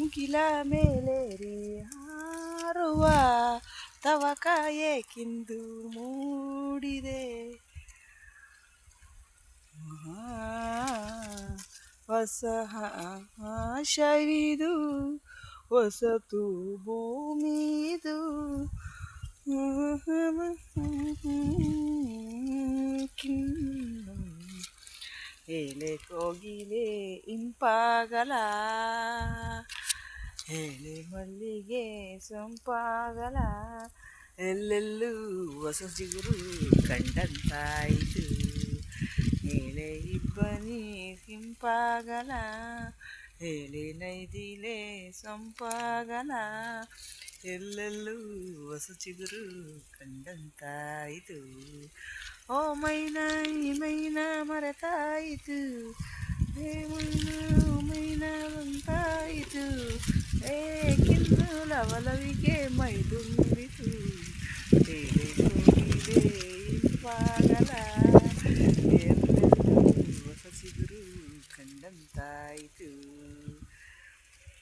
ಮುಗಿಲ ಮೇಲೇರಿ ಹಾರುವ ತವಕ ಏಕಿಂದು ಮೂಡಿದೆ. ಹೊಸ ಶರಿದು ಹೊಸತು ಭೂಮಿದು. ಎಲೆ ಕೋಗಿಲೆ ಇಂಪಾಗಲ. ಎಲೆ ಮಲ್ಲಿಗೆ ಸೊಂಪಾಗಲ ಎಲ್ಲೆಲ್ಲೂ ಹೊಸ ಚಿಗುರು ಕಂಡಂತಾಯಿತು ಎಲೆ ಇಬ್ಬನಿ ಸಿಂಪಾಗಲ ಎಲೆ ನೈದಿಲೆ ಸೊಂಪಾಗಲ ಎಲ್ಲೆಲ್ಲೂ ಹೊಸ ಚಿಗುರು ಕಂಡಂತಾಯಿತು ಓ ಮೈನ ಈ ಮೈನ ಮರೆತಾಯಿತು ಲವಲವಿಗೆ ಮೈ ತುಂಬಿತು ತೇಲೆ ಕೋಗಿಲೆ ಇಂಪಾಗಲ ಎಲ್ಲೆಲ್ಲೂ ಹೊಸ ಚಿಗುರು ಕಂಡಂತಾಯಿತು